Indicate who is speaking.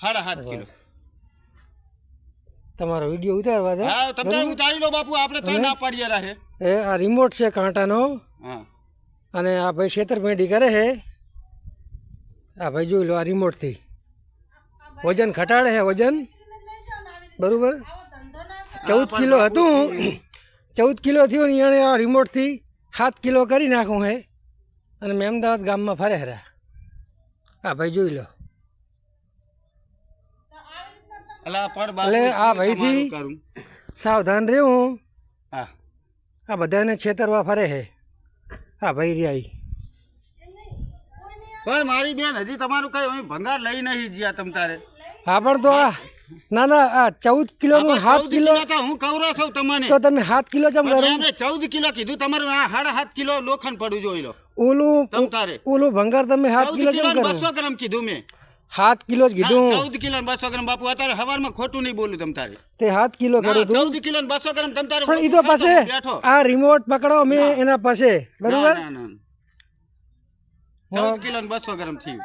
Speaker 1: સાડા સાત કિલો.
Speaker 2: તમારો વીડિયો ઉતારવા દે.
Speaker 1: હા તમને ઉતારી લો બાપુ આપણે તો ના પાડીએ રહે.
Speaker 2: એ આ રિમોટ છે કાંટાનો.
Speaker 1: હા.
Speaker 2: અને આ ભાઈ છેતરપિંડી કરે છે. આ ભાઈ જોઈ લો આ રિમોટથી વજન ઘટાડે છે વજન. બરાબર? ચૌદ કિલો હતું. ચૌદ કિલો થયું ને એણે આ રિમોટથી સાત કિલો કરી નાખું હે અને મેં અમદાવાદ ગામમાં ફરે હરા આ ભાઈ જોઈ લો.
Speaker 1: એટલે આ
Speaker 2: ભાઈથી સાવધાન રહેવું.
Speaker 1: હા.
Speaker 2: આ બધાને છેતરવા ફરે છે આ ભાઈ રહ્યા.
Speaker 1: પણ મારી બેન હજી તમારું કઈ અહીં ભંગાર લઈ નહીં ગયા તમ તારે?
Speaker 2: હા પણ તો આ ના ના આ ચૌદ કિલોનું નું
Speaker 1: હાફ
Speaker 2: કિલો
Speaker 1: કિલો હું કવરો છું તમને.
Speaker 2: તો તમે સાત કિલો ચમ કરો
Speaker 1: ચૌદ કિલો કીધું તમારું આ સાડા સાત કિલો લોખંડ પડ્યું જોઈ લો.
Speaker 2: ઓલું
Speaker 1: તમ તારે.
Speaker 2: ઓલું ભંગાર તમે
Speaker 1: હાથ
Speaker 2: કિલો
Speaker 1: કિલો
Speaker 2: ચમ કરો?
Speaker 1: બસો ગ્રામ કીધું મેં.
Speaker 2: સાત કિલો જ કીધું
Speaker 1: ચૌદ કિલો બસો ગ્રામ બાપુ અત્યારે હવારમાં ખોટું નહીં બોલું તમ તારે.
Speaker 2: તે સાત કિલો કરું તું.
Speaker 1: ચૌદ કિલો બસો ગ્રામ તમ તારે
Speaker 2: પણ એ તો પાસે આ રિમોટ પકડો મેં એના પાસે. બરોબર.
Speaker 1: ચૌદ કિલો બસો ગ્રામ થયું.